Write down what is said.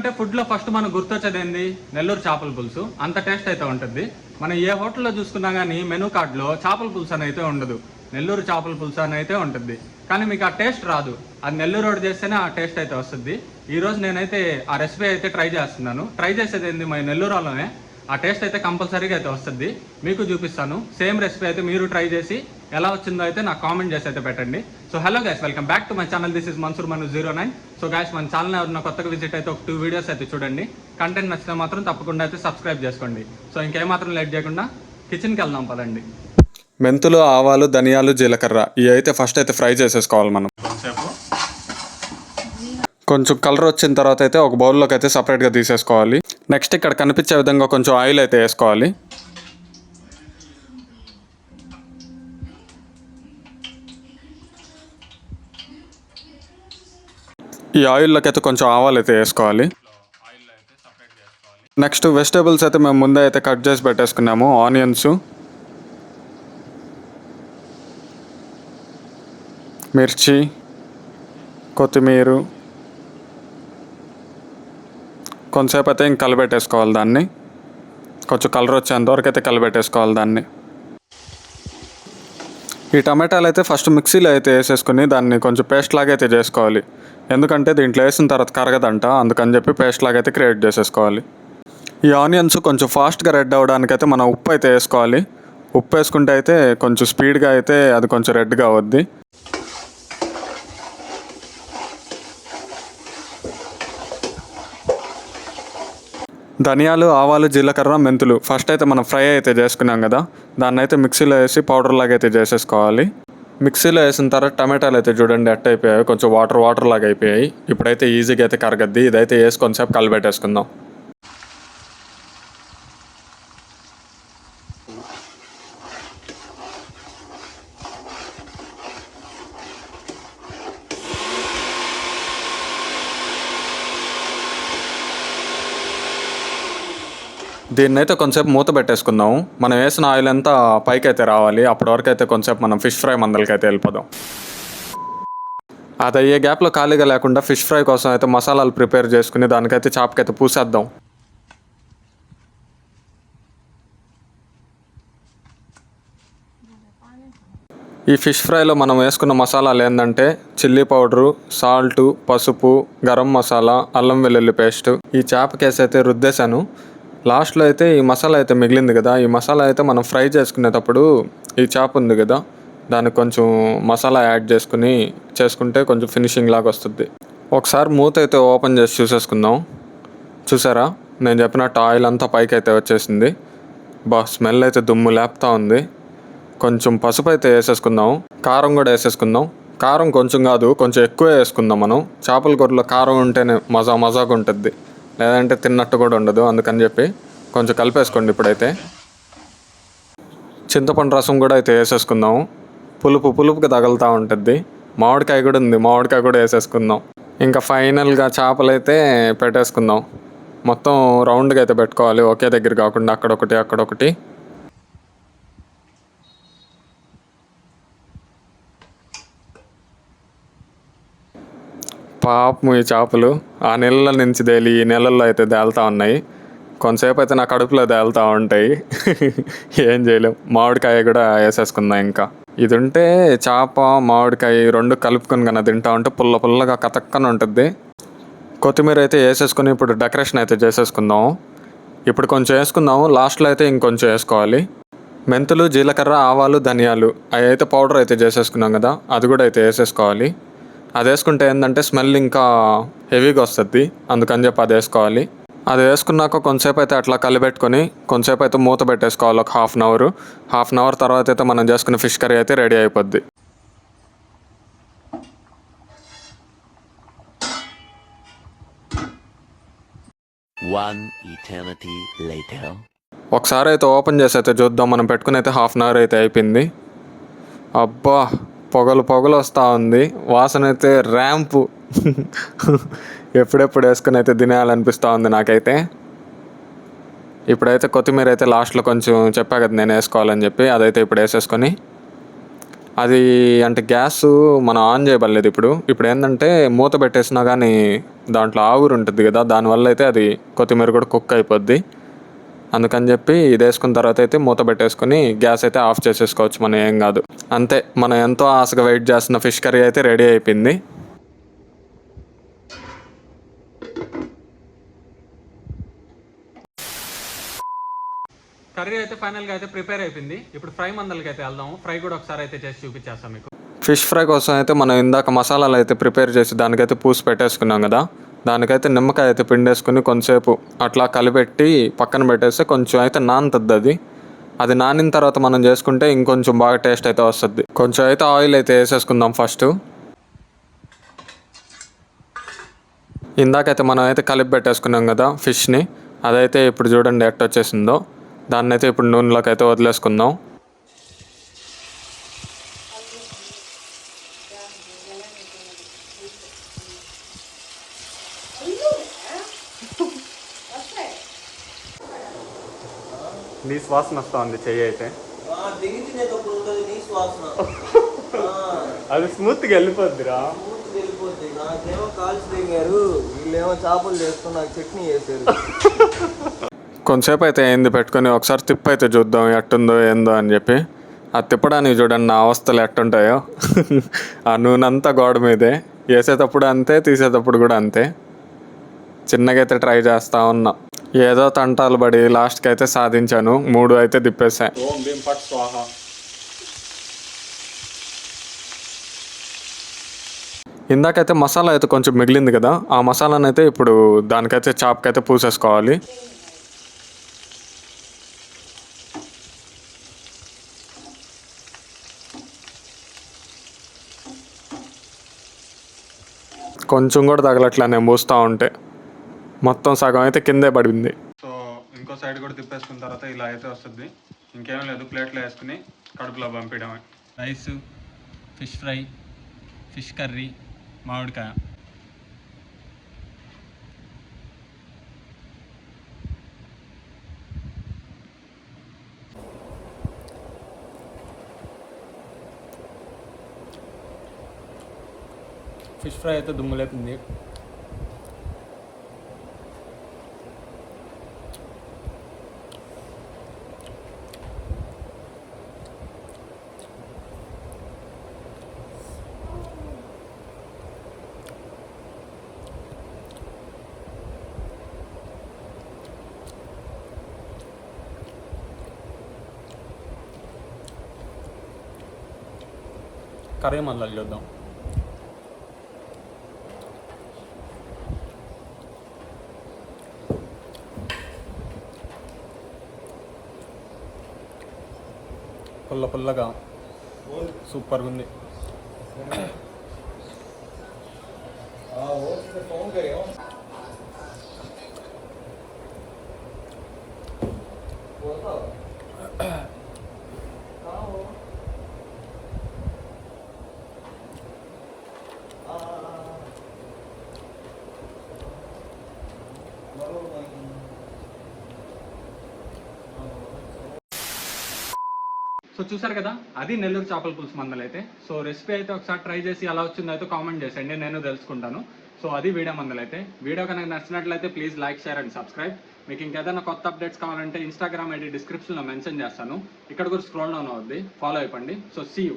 అంటే ఫుడ్లో ఫస్ట్ మనం గుర్తొచ్చేది ఏంది? నెల్లూరు చేపల పులుసు. అంత టేస్ట్ అయితే ఉంటుంది. మనం ఏ హోటల్లో చూసుకున్నా కానీ మెనూ కార్డ్లో చేపల పులుసు అని అయితే ఉండదు. నెల్లూరు చేపల పులుసు అని అయితే ఉంటుంది. కానీ మీకు ఆ టేస్ట్ రాదు. అది నెల్లూరు రోడ్ చేస్తేనే ఆ టేస్ట్ అయితే వస్తుంది. ఈరోజు నేనైతే ఆ రెసిపీ అయితే ట్రై చేస్తున్నాను. ట్రై చేసేది ఏంది? మా నెల్లూరు వాళ్ళనే ఆ టేస్ట్ అయితే కంపల్సరీగా అయితే వస్తుంది. మీకు చూపిస్తాను. సేమ్ రెసిపీ అయితే మీరు ట్రై చేసి ఎలా వచ్చిందో అయితే నాకు కామెంట్ చేసి అయితే పెట్టండి. So hello guys welcome back to my channel this is Mansoor Manu zero nine so guys మన ఛానల్ ఎవరైనా కొత్తగా విజిట్ అయితే ఒక టూ వీడియోస్ అయితే చూడండి. కంటెంట్ నచ్చితే మాత్రం తప్పకుండా అయితే సబ్స్క్రైబ్ చేసుకోండి. సో ఇంకేమాత్రం లేట్ చేయకుండా కిచెన్కి వెళ్దాం పదండి. మెంతులు ఆవాలు ధనియాలు జీలకర్ర ఇవి అయితే ఫస్ట్ అయితే ఫ్రై చేసేసుకోవాలి మనం. కొంచెం కలర్ వచ్చిన తర్వాత అయితే ఒక బౌల్లోకి అయితే సపరేట్గా తీసేసుకోవాలి. నెక్స్ట్ ఇక్కడ కనిపించే విధంగా కొంచెం ఆయిల్ అయితే వేసుకోవాలి. ఈ ఆయిల్లోకి అయితే కొంచెం ఆవాలు అయితే వేసుకోవాలి. నెక్స్ట్ వెజిటేబుల్స్ అయితే మేము ముందే అయితే కట్ చేసి పెట్టేసుకున్నాము. ఆనియన్స్. మిర్చి. కొత్తిమీర. కొంతసేపు అయితే ఇంక కలిపెట్టేసుకోవాలి దాన్ని. కొంచెం కలర్ వచ్చేంత వరకు అయితే కలిపెట్టేసుకోవాలి దాన్ని. ఈ టమాటాలు అయితే ఫస్ట్ మిక్సీలో అయితే వేసేసుకుని దాన్ని కొంచెం పేస్ట్ లాగా అయితే చేసుకోవాలి. ఎందుకంటే దీంట్లో వేసిన తర్వాత కరగదంట అందుకని చెప్పి పేస్ట్ లాగా అయితే క్రియేట్ చేసేసుకోవాలి. ఈ ఆనియన్స్ కొంచెం ఫాస్ట్గా రెడ్ అవ్వడానికి అయితే మనం ఉప్పు అయితే వేసుకోవాలి. ఉప్పు వేసుకుంటే అయితే కొంచెం స్పీడ్గా అయితే అది కొంచెం రెడ్గా అవుద్ది. ధనియాలు ఆవాలు జీలకర్ర మెంతులు ఫస్ట్ అయితే మనం ఫ్రై అయితే చేసుకున్నాం కదా. దాన్ని అయితే మిక్సీలో వేసి పౌడర్ లాగా అయితే చేసేసుకోవాలి. మిక్సీలో వేసిన తర్వాత టమాటాలు అయితే చూడండి అట్ అయిపోయాయి. కొంచెం వాటర్ వాటర్ లాగా అయిపోయాయి. ఇప్పుడైతే ఈజీగా అయితే కరగద్ది. ఇదైతే వేసి కొంచెంసేపు కలిపెట్టేసుకుందాం దీన్నైతే కొంచెంసేపు మూత పెట్టేసుకుందాం. మనం వేసిన ఆయిల్ అంతా పైకి అయితే రావాలి. అప్పటి వరకు అయితే కొంచెంసేపు మనం ఫిష్ ఫ్రై మందలకి అయితే వెళ్ళిపోదాం. అది అయ్యే గ్యాప్లో ఖాళీగా లేకుండా ఫిష్ ఫ్రై కోసం అయితే మసాలాలు ప్రిపేర్ చేసుకుని దానికైతే చాపకైతే పూసేద్దాం. ఈ ఫిష్ ఫ్రైలో మనం వేసుకున్న మసాలాలు ఏంటంటే చిల్లీ పౌడరు సాల్ట్ పసుపు గరం మసాలా అల్లం వెల్లుల్లి పేస్ట్. ఈ చేప కేసు అయితే రుద్దేశాను. లాస్ట్లో అయితే ఈ మసాలా అయితే మిగిలింది కదా ఈ మసాలా అయితే మనం ఫ్రై చేసుకునేటప్పుడు ఈ చేప ఉంది కదా దానికి కొంచెం మసాలా యాడ్ చేసుకుని చేసుకుంటే కొంచెం ఫినిషింగ్ లాగా వస్తుంది. ఒకసారి మూత అయితే ఓపెన్ చేసి చూసేసుకుందాం. చూసారా? నేను చెప్పినట్టు ఆయిల్ అంతా పైకి అయితే వచ్చేసింది. బా స్మెల్ అయితే దుమ్ము లేపుతా ఉంది. కొంచెం పసుపు అయితే వేసేసుకుందాం. కారం కూడా వేసేసుకుందాం. కారం కొంచెం కాదు కొంచెం ఎక్కువ వేసుకుందాం మనం. చేపల కూరలో కారం ఉంటేనే మజా మజాగా ఉంటుంది. లేదంటే తిన్నట్టు కూడా ఉండదు. అందుకని చెప్పి కొంచెం కలిపేసుకోండి ఇప్పుడైతే. చింతపండు రసం కూడా అయితే వేసేసుకుందాం. పులుపు పులుపుకి తగులుతూ ఉంటుంది. మామిడికాయ కూడా ఉంది. మామిడికాయ కూడా వేసేసుకుందాం. ఇంకా ఫైనల్గా చేపలు అయితే పెట్టేసుకుందాం. మొత్తం రౌండ్గా అయితే పెట్టుకోవాలి. ఒకే దగ్గర కాకుండా అక్కడొకటి అక్కడొకటి. పాపం ఈ చేపలు. ఆ నీళ్ళ నుంచి తేలి ఈ నెలల్లో అయితే తేలుతూ ఉన్నాయి. కొంతసేపు అయితే నా కడుపులో తేలుతూ ఉంటాయి. ఏం చేయలేం. మామిడికాయ కూడా వేసేసుకుందాం ఇంకా. ఇది ఉంటే చేప మామిడికాయ రెండు కలుపుకొని కన్నా తింటా ఉంటే పుల్ల పుల్లగా కతక్కన ఉంటుంది. కొత్తిమీర అయితే వేసేసుకుని ఇప్పుడు డెకరేషన్ అయితే చేసేసుకుందాం. ఇప్పుడు కొంచెం వేసుకుందాము. లాస్ట్లో అయితే ఇంకొంచెం వేసుకోవాలి. మెంతులు జీలకర్ర ఆవాలు ధనియాలు. అవి అయితే పౌడర్ అయితే చేసేసుకున్నాం కదా. అది కూడా అయితే వేసేసుకోవాలి. అది వేసుకుంటే ఏంటంటే స్మెల్ ఇంకా హెవీగా వస్తుంది. అందుకని చెప్పి అది వేసుకోవాలి అది వేసుకున్నాక కొంతసేపు అయితే అట్లా కలిపెట్టుకొని కొంతసేపు అయితే మూత పెట్టేసుకోవాలి ఒక half an hour. Half an hour తర్వాత అయితే మనం చేసుకున్న ఫిష్ కర్రీ అయితే రెడీ అయిపోద్ది. ఒకసారి అయితే ఓపెన్ చేసి అయితే చూద్దాం. మనం పెట్టుకుని అయితే హాఫ్ అన్ అవర్ అయితే అయిపోయింది. అబ్బా! పొగలు పొగలు వస్తూ ఉంది. వాసన అయితే ర్యాంపు. ఎప్పుడెప్పుడు వేసుకుని అయితే తినేయాలనిపిస్తూ ఉంది నాకైతే. ఇప్పుడైతే కొత్తిమీర అయితే లాస్ట్లో కొంచెం చెప్పా కదా నేను వేసుకోవాలని చెప్పి అదైతే ఇప్పుడు వేసేసుకొని. అది అంటే గ్యాస్ మనం ఆన్ చేయబడలేదు ఇప్పుడు. ఇప్పుడు ఏంటంటే మూత పెట్టేసినా కానీ దాంట్లో ఆవిరి ఉంటుంది కదా దానివల్ల అయితే అది కొత్తిమీర కూడా కుక్ అయిపోద్ది. అందుకని చెప్పి ఇది వేసుకున్న తర్వాత అయితే మూత పెట్టేసుకొని గ్యాస్ అయితే ఆఫ్ చేసేసుకోవచ్చు మనం ఏం కాదు. అంతే మనం ఎంతో ఆశగా వెయిట్ చేస్తున్న ఫిష్ కర్రీ అయితే రెడీ అయిపోయింది. కర్రీ అయితే ఫైనల్గా అయితే ప్రిపేర్ అయిపోయింది. ఇప్పుడు ఫ్రై మందలకి అయితే వెళ్దాము. ఫ్రై కూడా ఒకసారి అయితే చేసి చూపించేస్తాం మీకు. ఫిష్ ఫ్రై కోసం అయితే మనం ఇందాక మసాలాలు అయితే ప్రిపేర్ చేసి దానికైతే పూసి పెట్టేసుకున్నాం కదా. దానికైతే నిమ్మకాయ అయితే పిండేసుకుని కొంచెంసేపు అట్లా కలిపెట్టి పక్కన పెట్టేస్తే కొంచెం అయితే నానుతుంది అది. అది నానిన తర్వాత మనం చేసుకుంటే ఇంకొంచెం బాగా టేస్ట్ అయితే వస్తుంది. కొంచెం అయితే ఆయిల్ అయితే వేసేసుకుందాం ఫస్ట్ ఇందాకైతే మనం అయితే కలిపి పెట్టేసుకున్నాం కదా ఫిష్ని అదైతే ఇప్పుడు చూడండి ఎట్ట వచ్చేసిందో దాన్ని అయితే ఇప్పుడు నూనెలోకి అయితే వదిలేసుకుందాం. నీ శ్వాసన వస్తా ఉంది చెయ్యి అయితే. అది స్మూత్గా వెళ్ళిపోద్దిరా. పూర్తి వెళ్ళిపోద్ది. నాకేమో కాల్చి దిగారు. వీళ్ళేమో చేపలు చేసుకుని నాకు చట్నీ చేశారు. కొంతసేపు అయితే ఏంది పెట్టుకొని ఒకసారి తిప్పి అయితే చూద్దాం ఎట్టుందో ఏందో అని చెప్పి. ఆ తిప్పడానికి చూడండి నా అవస్థలు ఎట్టుంటాయో. ఆ నూనె అంతా గోడ మీదే. వేసేటప్పుడు అంతే తీసేటప్పుడు కూడా అంతే. చిన్నగా అయితే ట్రై చేస్తా ఉన్నా. ఏదో తంటాలు పడి లాస్ట్కి అయితే సాధించాను. మూడు అయితే తిప్పేసా. ఓం భీం పట్ స్వాహ. ఇందాకైతే మసాలా అయితే కొంచెం మిగిలింది కదా ఆ మసాలానైతే అయితే ఇప్పుడు దానికైతే చాప్కైతే పూసేసుకోవాలి. కొంచెం కూడా తగలట్లే నేను పూస్తూ ఉంటే. మొత్తం సగం అయితే కిందే పడింది. సో ఇంకో సైడ్ కూడా తిప్పేసుకున్న తర్వాత ఇలా అయితే వస్తుంది. ఇంకేం లేదు ప్లేట్లో వేసుకుని కడుపులో పంపించడమే rice fish fry fish curry మామిడికాయ. ఫిష్ ఫ్రై అయితే దుమ్ము లేపింది కర్రీ మళ్ళీ చూద్దాం. పుల్ల పుల్లగా సూపర్గా ఉంది. సో చూసారు కదా అది నెల్లూరు చేపల పులుసు మందలు అయితే సో రెసిపీ అయితే ఒకసారి ట్రై చేసి ఎలా వచ్చిందో అయితే కామెంట్ చేసేయండి నేను తెలుసుకుంటాను. సో అది వీడియో మందలు అయితే వీడియో కనుక నచ్చినట్లయితే please like share and subscribe మీకు ఇంకేదైనా కొత్త అప్డేట్స్ కావాలంటే ఇన్స్టాగ్రామ్ ఐడి డిస్క్రిప్షన్లో మెన్షన్ చేస్తాను. ఇక్కడ కూడా స్క్రోల్ డౌన్ అవుద్ది. ఫాలో అయిపోండి. So see you